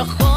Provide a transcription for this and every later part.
що хочеш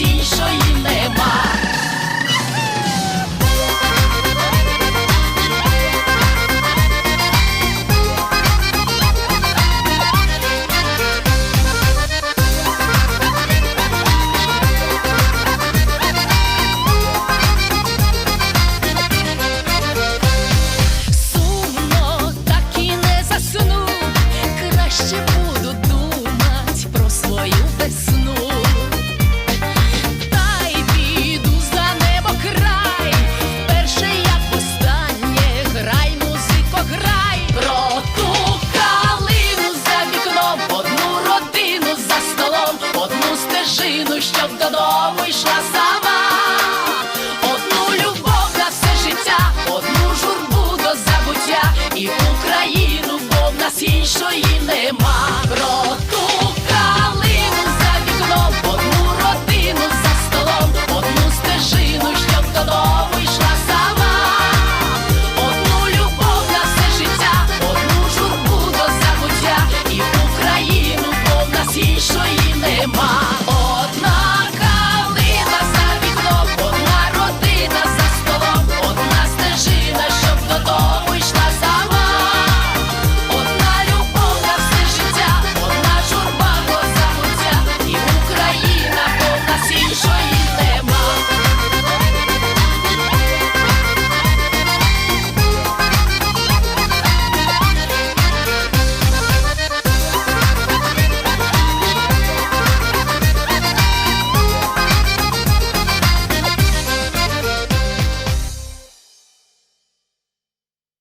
Sie schon immer. щоб додому йшла сама, одну любов на все життя, одну журбу до забуття і в Україну, бо в нас іншої нема. роту.